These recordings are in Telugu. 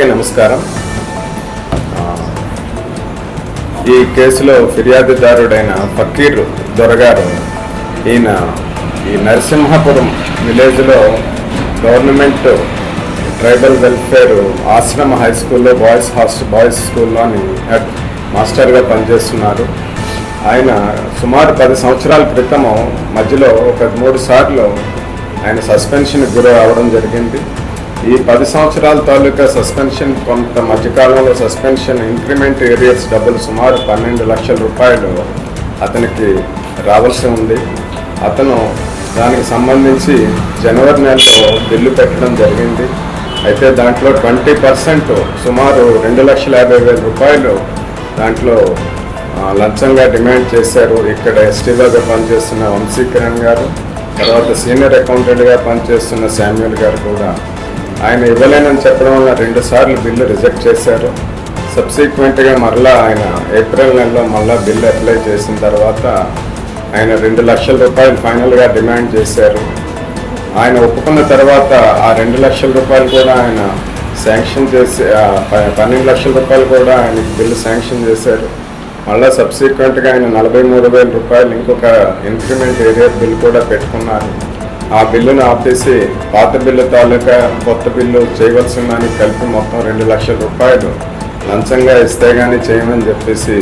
అందరికీ నమస్కారం. ఈ కేసులో ఫిర్యాదుదారుడైన ఫకీర్ దొరగారు ఈయన ఈ నరసింహపురం విలేజ్లో government tribal welfare ashram high స్కూల్లో బాయ్స్ హాస్ట్ బాయ్స్ స్కూల్లోని హెడ్ మాస్టర్గా పనిచేస్తున్నారు. ఆయన సుమారు పది సంవత్సరాల క్రితము మధ్యలో ఒక మూడు సార్లు ఆయన సస్పెన్షన్ గురి అవడం జరిగింది. ఈ పది సంవత్సరాల తాలూకా సస్పెన్షన్ కొంత మధ్యకాలంలో సస్పెన్షన్ ఇంక్రిమెంట్ ఏరియాస్ డబ్బులు సుమారు పన్నెండు లక్షల రూపాయలు అతనికి రావాల్సి ఉంది. అతను దానికి సంబంధించి జనవరి నెలలో బిల్లు పెట్టడం జరిగింది. అయితే దాంట్లో ట్వంటీ పర్సెంట్ సుమారు రెండు లక్షల యాభై వేల రూపాయలు దాంట్లో లంచంగా డిమాండ్ చేశారు. ఇక్కడ ఎస్టీలోగా పనిచేస్తున్న వంశీకరణ్ గారు తర్వాత సీనియర్ అకౌంటెంట్గా పనిచేస్తున్న శామ్యుల్ గారు కూడా ఆయన ఇవ్వలేనని చెప్పడం వల్ల రెండు సార్లు బిల్లు రిజెక్ట్ చేశారు. సబ్సిక్వెంట్గా మరలా ఆయన ఏప్రిల్ నెలలో మళ్ళా బిల్లు అప్లై చేసిన తర్వాత ఆయన రెండు లక్షల రూపాయలు ఫైనల్గా డిమాండ్ చేశారు. ఆయన ఒప్పుకున్న తర్వాత ఆ రెండు లక్షల రూపాయలు కూడా ఆయన శాంక్షన్ చేసి ఆ పన్నెండు లక్షల రూపాయలు కూడా ఆయనకి బిల్లు శాంక్షన్ చేశారు. మళ్ళీ సబ్సిక్వెంట్గా ఆయన నలభై మూడు వేల రూపాయలు ఇంకొక ఇంక్రిమెంట్ ఏరియా బిల్ కూడా పెట్టుకున్నారు. ఆ బిల్లును ఆపేసి పాత బిల్లు తాలూకా కొత్త బిల్లు చేయవలసిన దానికి కలిపి మొత్తం రెండు లక్షల రూపాయలు లంచంగా ఇస్తే కానీ చేయమని చెప్పేసి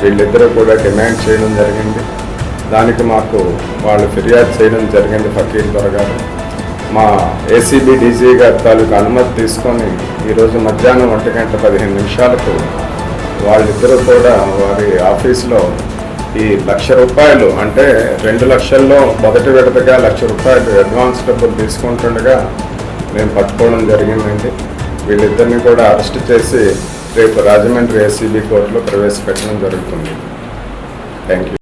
వీళ్ళిద్దరూ కూడా డిమాండ్ చేయడం జరిగింది. దానికి మాకు వాళ్ళు ఫిర్యాదు చేయడం జరిగింది ఫకీర్ దొరగారు మా ఏసీబీ డీజీ గారి తాలూకు అనుమతి తీసుకొని ఈరోజు మధ్యాహ్నం ఒంటి గంట పదిహేను నిమిషాలకు వాళ్ళిద్దరూ కూడా వారి ఆఫీస్లో ఈ లక్ష రూపాయలు అంటే రెండు లక్షల్లో మొదటి విడతగా లక్ష రూపాయలు అడ్వాన్స్ డబ్బులు తీసుకుంటుండగా మేము పట్టుకోవడం జరిగిందండి. వీళ్ళిద్దరిని కూడా అరెస్ట్ చేసి రేపు రాజమండ్రి ఏసీబీ కోర్టులో ప్రవేశపెట్టడం జరుగుతుంది. Thank you